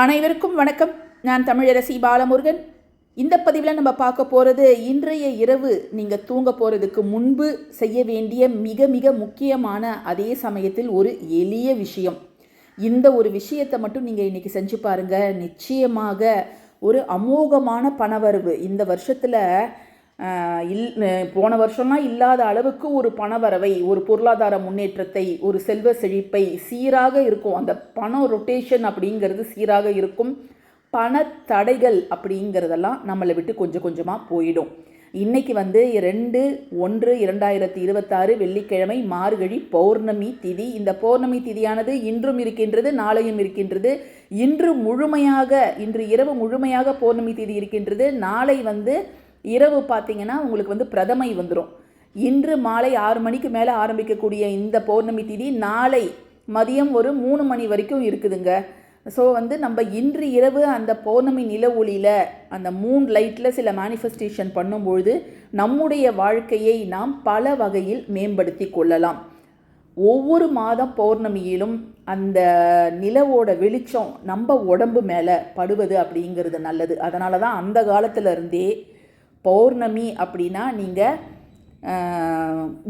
அனைவருக்கும் வணக்கம். நான் தமிழரசி பாலமுருகன். இந்த பதிவில் நம்ம பார்க்க போகிறது இன்றைய இரவு. நீங்கள் தூங்க போகிறதுக்கு முன்பு செய்ய வேண்டிய மிக மிக முக்கியமான அதே சமயத்தில் ஒரு எளிய விஷயம். இந்த ஒரு விஷயத்தை மட்டும் நீங்கள் இன்றைக்கி செஞ்சு பாருங்கள் நிச்சயமாக ஒரு அமோகமான பணவரவு. இந்த வருஷத்தில் இல் போன வருஷம்லாம் இல்லாத அளவுக்கு ஒரு பணவரவை ஒரு பொருளாதார முன்னேற்றத்தை ஒரு செல்வ செழிப்பை சீராக இருக்கும். அந்த பணம் ரொட்டேஷன் அப்படிங்கிறது சீராக இருக்கும். பண தடைகள் அப்படிங்கிறதெல்லாம் நம்மளை விட்டு கொஞ்சம் கொஞ்சமாக போயிடும். இன்றைக்கி வந்து ரெண்டு ஒன்று இரண்டாயிரத்தி இருபத்தாறு வெள்ளிக்கிழமை மார்கழி பௌர்ணமி திதி. இந்த பௌர்ணமி திதியானது இன்றும் இருக்கின்றது நாளையும் இருக்கின்றது. இன்று முழுமையாக இன்று இரவு முழுமையாக பௌர்ணமி திதி இருக்கின்றது. நாளை வந்து இரவு பார்த்தீங்கன்னா உங்களுக்கு வந்து பிரதமை வந்துடும் இன்று மாலை ஆறு மணிக்கு மேலே ஆரம்பிக்கக்கூடிய இந்த பௌர்ணமி திதி நாளை மதியம் ஒரு மூணு மணி வரைக்கும் இருக்குதுங்க. ஸோ வந்து நம்ம இன்று இரவு அந்த பௌர்ணமி நில ஒளியில் அந்த மூன் லைட்டில் சில மேனிஃபெஸ்டேஷன் பண்ணும்பொழுது நம்முடைய வாழ்க்கையை நாம் பல வகையில் மேம்படுத்தி கொள்ளலாம். ஒவ்வொரு மாதம் பௌர்ணமியிலும் அந்த நிலவோட வெளிச்சம் நம்ம உடம்பு மேலே படுவது அப்படிங்கிறது நல்லது. அதனால தான் அந்த காலத்திலருந்தே இருந்தே பௌர்ணமி அப்படின்னா நீங்கள்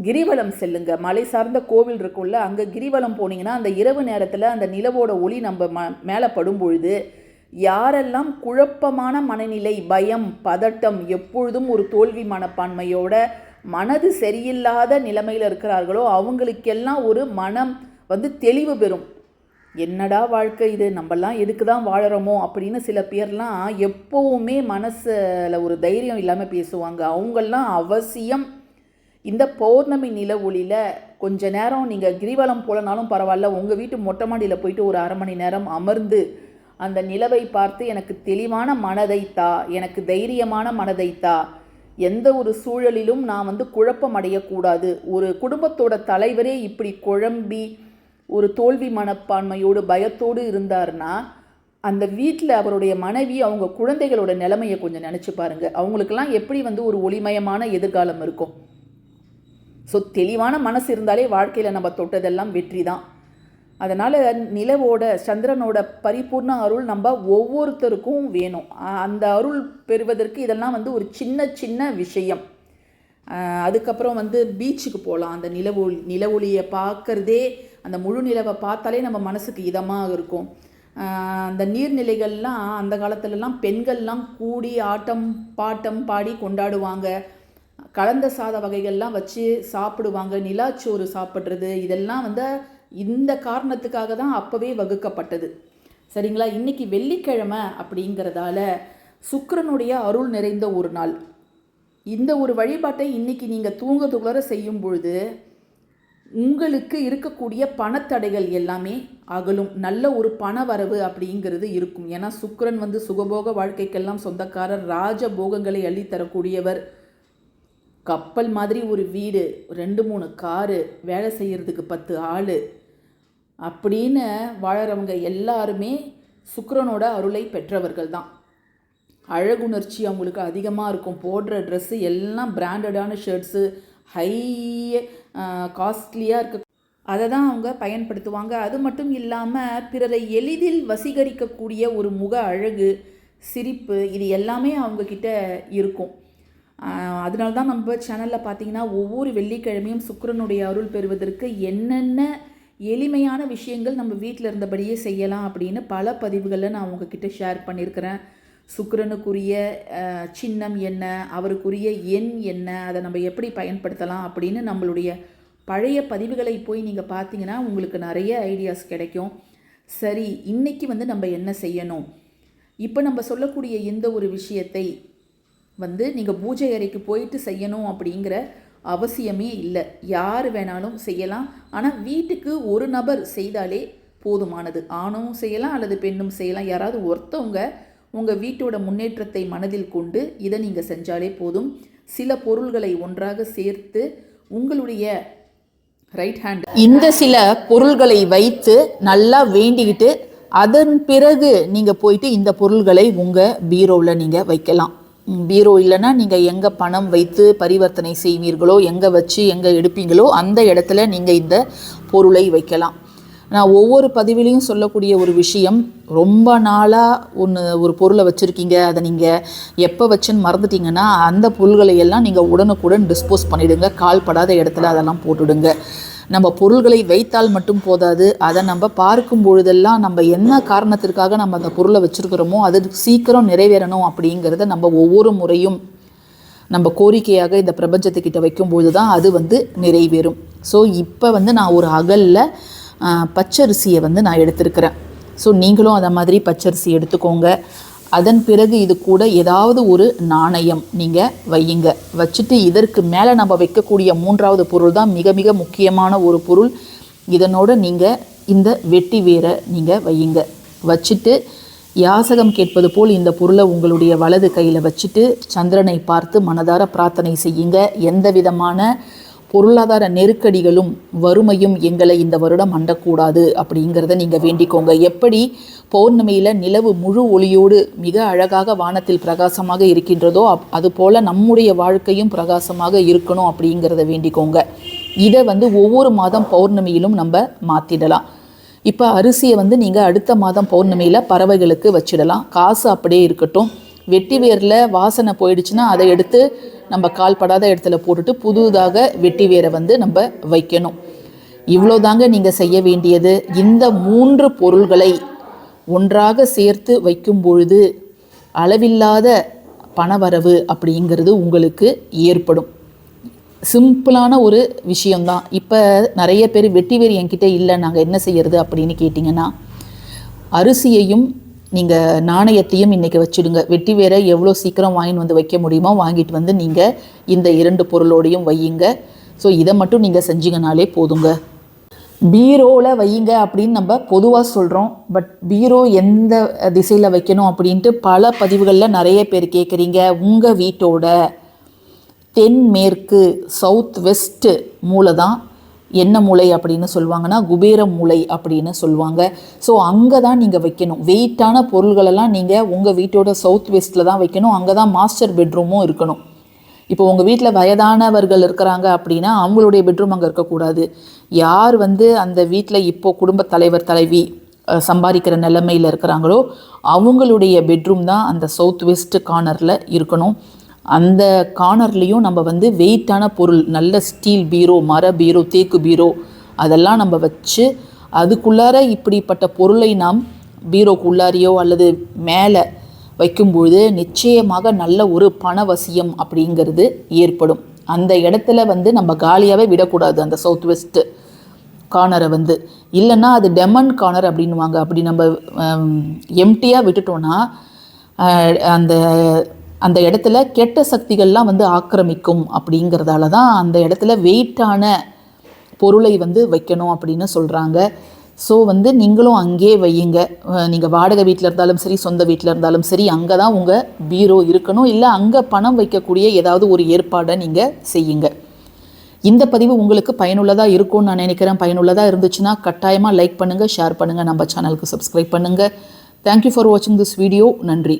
கிரிவலம் செல்லுங்க. மலை சார்ந்த கோவில் இருக்கும்ல அங்கே கிரிவலம் போனீங்கன்னா அந்த இரவு நேரத்தில் அந்த நிலவோட ஒளி நம்ம ம மேலே படும்பொழுது யாரெல்லாம் குழப்பமான மனநிலை பயம் பதட்டம் எப்பொழுதும் ஒரு தோல்வி மனப்பான்மையோட மனது சரியில்லாத நிலைமையில் இருக்கிறார்களோ அவங்களுக்கெல்லாம் ஒரு மனம் வந்து தெளிவு பெறும். என்னடா வாழ்க்கை இது? நம்மலாம் எதுக்கு தான் வாழறோமோ? அப்படின்னு சில பேர்லாம் எப்போவுமே மனசில் ஒரு தைரியம் இல்லாமல் பேசுவாங்க. அவங்கெல்லாம் அவசியம் இந்த பௌர்ணமி நில ஒளியில் கொஞ்ச நேரம் நீங்கள் கிரிவலம் போலனாலும் பரவாயில்ல. உங்கள் வீட்டு மொட்டை மாடியில் போயிட்டு ஒரு அரை மணி நேரம் அமர்ந்து அந்த நிலவை பார்த்து எனக்கு தெளிவான மனதை தா எனக்கு தைரியமான மனதை தா எந்த ஒரு சூழலிலும் நான் வந்து குழப்பம் அடையக்கூடாது. ஒரு குடும்பத்தோட தலைவரே இப்படி குழம்பி ஒரு தோல்வி மனப்பான்மையோடு பயத்தோடு இருந்தார்னா அந்த வீட்டில் அவருடைய மனைவி அவங்க குழந்தைகளோட நிலைமையை கொஞ்சம் நினச்சி பாருங்க. அவங்களுக்கெல்லாம் எப்படி வந்து ஒரு ஒளிமயமான எதிர்காலம் இருக்கும்? ஸோ தெளிவான மனசு இருந்தாலே வாழ்க்கையில் நம்ம தொட்டதெல்லாம் வெற்றி தான். அதனால் நிலவோட சந்திரனோட பரிபூர்ண அருள் நம்ம ஒவ்வொருத்தருக்கும் வேணும். அந்த அருள் பெறுவதற்கு இதெல்லாம் வந்து ஒரு சின்ன சின்ன விஷயம். அதுக்கப்புறம் வந்து பீச்சுக்கு போகலாம் அந்த நிலவு நிலவொளியை பார்க்குறதே பார்க்கறதே அந்த முழு நிலவை பார்த்தாலே நம்ம மனசுக்கு இதமாக இருக்கும். அந்த நீர்நிலைகள்லாம் அந்த காலத்துலலாம் பெண்கள்லாம் கூடி ஆட்டம் பாட்டம் பாடி கொண்டாடுவாங்க. கலந்த சாத வகைகள்லாம் வச்சு சாப்பிடுவாங்க. நிலாச்சோறு சாப்பிட்றது இதெல்லாம் வந்து இந்த காரணத்துக்காக தான் அப்போவே வகுக்கப்பட்டது. சரிங்களா? இன்னைக்கு வெள்ளிக்கிழமை அப்படிங்கிறதால சுக்கரனுடைய அருள் நிறைந்த ஒரு நாள். இந்த ஒரு வழிபாட்டை இன்றைக்கி நீங்கள் தூங்கத்துக்குள்ளார செய்யும் பொழுது உங்களுக்கு இருக்கக்கூடிய பணத்தடைகள் எல்லாமே அகலும். நல்ல ஒரு பண வரவு அப்படிங்கிறது இருக்கும். ஏன்னா சுக்கிரன் வந்து சுகபோக வாழ்க்கைக்கெல்லாம் சொந்தக்காரர். ராஜ போகங்களை அள்ளித்தரக்கூடியவர். கப்பல் மாதிரி ஒரு வீடு ரெண்டு மூணு காரு வேலை செய்கிறதுக்கு பத்து ஆள் அப்படின்னு வாழறவங்க எல்லாருமே சுக்கரனோட அருளை பெற்றவர்கள் தான். அழகுணர்ச்சி அவங்களுக்கு அதிகமாக இருக்கும். போடுற ட்ரெஸ்ஸு எல்லாம் பிராண்டடான ஷர்ட்ஸு ஹை காஸ்ட்லியாக இருக்க. அதை தான் அவங்க பயன்படுத்துவாங்க. அது மட்டும் இல்லாமல் பிறரை எளிதில் வசீகரிக்கக்கூடிய ஒரு முக அழகு சிரிப்பு இது எல்லாமே அவங்கக்கிட்ட இருக்கும். அதனால தான் நம்ம சேனலில் பார்த்தீங்கன்னா ஒவ்வொரு வெள்ளிக்கிழமையும் சுக்கிரனுடைய அருள் பெறுவதற்கு என்னென்ன எளிமையான விஷயங்கள் நம்ம வீட்டில் இருந்தபடியே செய்யலாம் அப்படின்னு பல பதிவுகளில் நான் உங்ககிட்ட ஷேர் பண்ணியிருக்கிறேன். சுக்கரனுக்குரிய சின்னம் என்ன அவருக்குரிய எண் என்ன அதை நம்ம எப்படி பயன்படுத்தலாம் அப்படின்னு நம்மளுடைய பழைய பதிவுகளை போய் நீங்கள் பார்த்தீங்கன்னா உங்களுக்கு நிறைய ஐடியாஸ் கிடைக்கும். சரி இன்னைக்கு வந்து நம்ம என்ன செய்யணும்? இப்போ நம்ம சொல்லக்கூடிய இந்த ஒரு விஷயத்தை வந்து நீங்கள் பூஜை அறைக்கு போயிட்டு செய்யணும் அப்படிங்கிற அவசியமே இல்லை. யார் வேணாலும் செய்யலாம். ஆனால் வீட்டுக்கு ஒரு நபர் செய்தாலே போதுமானது. ஆணும் செய்யலாம் அல்லது பெண்ணும் செய்யலாம். யாராவது ஒருத்தவங்க உங்கள் வீட்டோட முன்னேற்றத்தை மனதில் கொண்டு இதை நீங்கள் செஞ்சாலே போதும். சில பொருள்களை ஒன்றாக சேர்த்து உங்களுடைய ரைட் ஹேண்ட் இந்த சில பொருள்களை வைத்து நல்லா வேண்டிக்கிட்டு அதன் பிறகு நீங்கள் போயிட்டு இந்த பொருள்களை உங்கள் பீரோவில் நீங்கள் வைக்கலாம். பீரோ இல்லைன்னா நீங்கள் எங்கே பணம் வைத்து பரிவர்த்தனை செய்வீர்களோ எங்கே வச்சு எங்கே எடுப்பீங்களோ அந்த இடத்துல நீங்கள் இந்த பொருளை வைக்கலாம். நான் ஒவ்வொரு பதிவிலையும் சொல்லக்கூடிய ஒரு விஷயம் ரொம்ப நாளாக ஒன்று ஒரு பொருளை வச்சுருக்கீங்க அதை நீங்கள் எப்போ வச்சுன்னு மறந்துட்டீங்கன்னா அந்த பொருள்களை எல்லாம் நீங்கள் உடனுக்குடன் டிஸ்போஸ் பண்ணிவிடுங்க கால்படாத இடத்துல அதெல்லாம் போட்டுடுங்க. நம்ம பொருள்களை வைத்தால் மட்டும் போதாது அதை நம்ம பார்க்கும் பொழுதெல்லாம் நம்ம என்ன காரணத்திற்காக நம்ம அந்த பொருளை வச்சுருக்கிறோமோ அது சீக்கிரம் நிறைவேறணும் அப்படிங்கிறத நம்ம ஒவ்வொரு முறையும் நம்ம கோரிக்கையாக இந்த பிரபஞ்சத்துக்கிட்ட வைக்கும்போது தான் அது வந்து நிறைவேறும். ஸோ இப்போ வந்து நான் ஒரு அகலில் பச்சரிசியை வந்து நான் எடுத்திருக்கிறேன். ஸோ நீங்களும் அதை மாதிரி பச்சரிசி எடுத்துக்கோங்க. அதன் பிறகு இது கூட ஏதாவது ஒரு நாணயம் நீங்கள் வையுங்க. வச்சுட்டு இதற்கு மேலே நம்ம வைக்கக்கூடிய மூன்றாவது பொருள் தான் மிக மிக முக்கியமான ஒரு பொருள். இதனோட நீங்கள் இந்த வெட்டி வேரை நீங்கள் வையுங்க. வச்சுட்டு யாசகம் கேட்பது போல் இந்த பொருளை உங்களுடைய வலது கையில் வச்சுட்டு சந்திரனை பார்த்து மனதார பிரார்த்தனை செய்யுங்க. எந்த விதமான பொருளாதார நெருக்கடிகளும் வறுமையும் எங்களை இந்த வருடம் அண்டக்கூடாது அப்படிங்கிறத நீங்கள் வேண்டிக்கோங்க. எப்படி பௌர்ணமியில் நிலவு முழு ஒளியோடு மிக அழகாக வானத்தில் பிரகாசமாக இருக்கின்றதோ அப் அதுபோல் நம்முடைய வாழ்க்கையும் பிரகாசமாக இருக்கணும் அப்படிங்கிறத வேண்டிக்கோங்க. இதை வந்து ஒவ்வொரு மாதம் பௌர்ணமியிலும் நம்ம மாற்றிடலாம் இப்போ அரிசியை வந்து நீங்கள் அடுத்த மாதம் பௌர்ணமியில் பறவைகளுக்கு வச்சிடலாம். காசு அப்படியே இருக்கட்டும். வெட்டி வேரில் வாசனை போயிடுச்சுன்னா அதை எடுத்து நம்ம கால்படாத இடத்துல போட்டுட்டு புதுதாக வெட்டி வேரை வந்து நம்ம வைக்கணும். இவ்வளோதாங்க நீங்கள் செய்ய வேண்டியது. இந்த மூன்று பொருள்களை ஒன்றாக சேர்த்து வைக்கும் பொழுது அளவில்லாத பணவரவு அப்படிங்கிறது உங்களுக்கு ஏற்படும். சிம்பிளான ஒரு விஷயம்தான். இப்போ நிறைய பேர் வெட்டி வேர் என்கிட்ட இல்லை நாங்கள் என்ன செய்யறது அப்படின்னு கேட்டிங்கன்னா அரிசியையும் நீங்கள் நாணயத்தையும் இன்றைக்கி வச்சுடுங்க. வெட்டி வேற எவ்வளோ சீக்கிரம் வாங்கிட்டு வந்து வைக்க முடியுமோ வாங்கிட்டு வந்து நீங்கள் இந்த இரண்டு பொருளோடையும் வையுங்க. ஸோ இதை மட்டும் நீங்கள் செஞ்சீங்கனாலே போதுங்க. பீரோவில் வையுங்க அப்படின்னு நம்ம பொதுவாக சொல்கிறோம் பட் பீரோ எந்த திசையில் வைக்கணும் அப்படின்ட்டு பல பதிவுகளில் நிறைய பேர் கேட்குறீங்க உங்கள் வீட்டோட தென்மேற்கு சவுத் வெஸ்ட்டு மூளை தான் என்ன மூலை அப்படின்னு சொல்லுவாங்கன்னா குபேர மூலை அப்படின்னு சொல்லுவாங்க. ஸோ அங்கே தான் நீங்கள் வைக்கணும் வெயிட்டான பொருள்களெல்லாம் நீங்கள் உங்கள் வீட்டோட சவுத் வெஸ்ட்டில் தான் வைக்கணும். அங்கே தான் மாஸ்டர் பெட்ரூமும் இருக்கணும். இப்போ உங்கள் வீட்டில் வயதானவர்கள் இருக்கிறாங்க அப்படின்னா அவங்களுடைய பெட்ரூம் அங்கே இருக்கக்கூடாது. யார் வந்து அந்த வீட்டில் இப்போது குடும்ப தலைவர் தலைவி சம்பாதிக்கிற நிலைமையில் இருக்கிறாங்களோ அவங்களுடைய பெட்ரூம் தான் அந்த சவுத் வெஸ்ட் கார்னரில் இருக்கணும். அந்த கார்னர்லேயும் நம்ம வந்து வெயிட்டான பொருள் நல்ல ஸ்டீல் பீரோ மர பீரோ தேக்கு பீரோ அதெல்லாம் நம்ம வச்சு அதுக்குள்ளார இப்படிப்பட்ட பொருளை நாம் பீரோக்குள்ளாரையோ அல்லது மேலே வைக்கும்பொழுது நிச்சயமாக நல்ல ஒரு பணவசியம் அப்படிங்கிறது ஏற்படும். அந்த இடத்துல வந்து நம்ம காலியாகவே விடக்கூடாது அந்த சவுத் வெஸ்ட்டு கார்னரை வந்து. இல்லைன்னா அது டெமன் கார்னர் அப்படின்னுவாங்க. அப்படி நம்ம எம்டியாக விட்டுட்டோன்னா அந்த அந்த இடத்துல கெட்ட சக்திகள்லாம் வந்து ஆக்கிரமிக்கும் அப்படிங்கிறதால தான் அந்த இடத்துல வெயிட்டான பொருளை வந்து வைக்கணும் அப்படின்னு சொல்கிறாங்க ஸோ வந்து நீங்களும் அங்கே வையுங்க. நீங்கள் வாடகை வீட்டில் இருந்தாலும் சரி சொந்த வீட்டில் இருந்தாலும் சரி அங்கே தான் உங்கள் பீரோ இருக்கணும். இல்லை அங்கே பணம் வைக்கக்கூடிய ஏதாவது ஒரு ஏற்பாடை நீங்கள் செய்யுங்க. இந்த பதிவு உங்களுக்கு பயனுள்ளதாக இருக்கும்னு நான் நினைக்கிறேன். பயனுள்ளதாக இருந்துச்சுன்னா கட்டாயமாக லைக் பண்ணுங்கள் ஷேர் பண்ணுங்கள் நம்ம சேனலுக்கு சப்ஸ்கிரைப் பண்ணுங்கள் தேங்க்யூ ஃபார் வாட்சிங் திஸ் வீடியோ நன்றி.